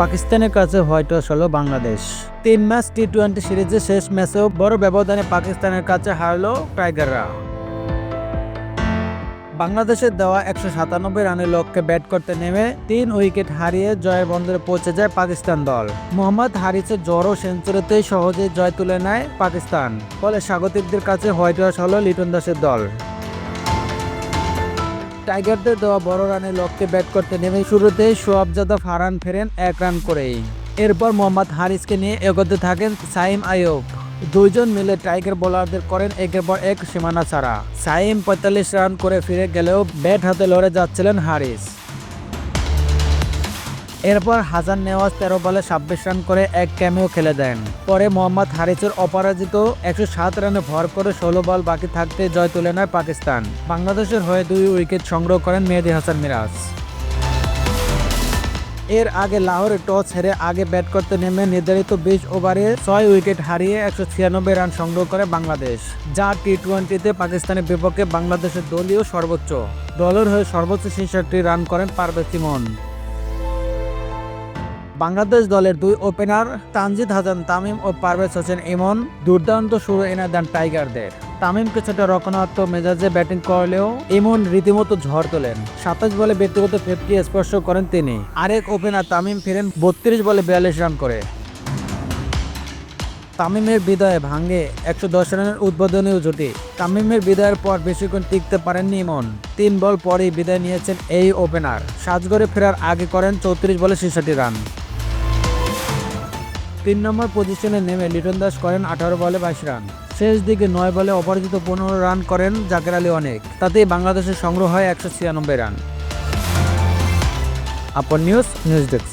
পাকিস্তানের কাছে white wash হলো বাংলাদেশ। তিন ম্যাচ টি টোয়েন্টি সিরিজের শেষ ম্যাচেও বড় ব্যবধানে পাকিস্তানের কাছে হারলো টাইগাররা। বাংলাদেশের দেওয়া একশো সাতানব্বই রানের লক্ষ্যে ব্যাট করতে নেমে তিন উইকেট হারিয়ে জয়ের বন্দরে পৌঁছে যায় পাকিস্তান দল। মোহাম্মদ হারিসের জড়ো সেঞ্চুরিতেই সহজেই জয় তুলে নেয় পাকিস্তান। ফলে স্বাগতিকদের কাছে হোয়াইট ওয়াশ হলো লিটন দাসের দল। টাইগারদের দেওয়া বড় রানের লক্ষ্যে ব্যাট করতে নেমে শুরুতেই যাদব ফারান ফেরেন এক রান করেই। এরপর মোহাম্মদ হারিসকে নিয়ে এগোতে থাকেন সাইম আয়ুব দুইজন মিলে টাইগার বোলারদের করেন একের পর এক সীমানা ছাড়া। সাইম পঁয়তাল্লিশ রান করে ফিরে গেলেও ব্যাট হাতে লড়ে যাচ্ছিলেন হারিস। এরপর হাসান নেওয়াজ তেরো বলে ছাব্বিশ রান করে এক ক্যামেও খেলে দেন। পরে মোহাম্মদ হারিসের অপরাজিত একশো সাত রানে ভর করে ষোলো বল বাকি থাকতে জয় তুলে নেয় পাকিস্তান। বাংলাদেশের হয়ে দুই উইকেট সংগ্রহ করেন মেহেদি হাসান মিরাজ। এর আগে লাহোরে টস হেরে আগে ব্যাট করতে নেমে নির্ধারিত বিশ ওভারে ছয় উইকেট হারিয়ে একশো ছিয়ানব্বই রান সংগ্রহ করে বাংলাদেশ, যা টি টোয়েন্টিতে পাকিস্তানের বিপক্ষে বাংলাদেশের দলীয় সর্বোচ্চ। দলের হয়ে সর্বোচ্চ ছেষট্টি রান করেন পারভেজ ইমন বাংলাদেশ দলের দুই ওপেনার তানজিদ হাসান, তামিম ও পারভেজ হোসেন ইমন, দুর্দান্ত শুরু এনে দেন টাইগারদের। তামিম কিছুটা রক্ষণাত্মক মেজাজে ব্যাটিং করলেও ইমন রীতিমতো ঝড় তোলেন। সাতাশ বলে ব্যক্তিগত ফিফটি স্পর্শ করেন তিনি। আরেক ওপেনার তামিম ফিরেন বত্রিশ বলে বিয়াল্লিশ রান করে। তামিমের বিদায় ভাঙে একশো দশ রানের উদ্বোধনীয় জুটি। তামিমের বিদায়ের পর বেশিক্ষণ টিকতে পারেননি ইমন। তিন বল পরেই বিদায় নিয়েছেন এই ওপেনার সাজগড়ে ফেরার আগে করেন চৌত্রিশ বলে ছেষট্টি রান। তিন নম্বর পজিশনে নেমে লিটন দাস করেন আঠারো বলে বাইশ রান। শেষ দিকে নয় বলে অপরাজিত পনেরো রান করেন জাকের আলী অনেক। তাতেই বাংলাদেশের সংগ্রহ হয় একশো ছিয়ানব্বই রান। আপন নিউজ নিউজ ডেস্ক।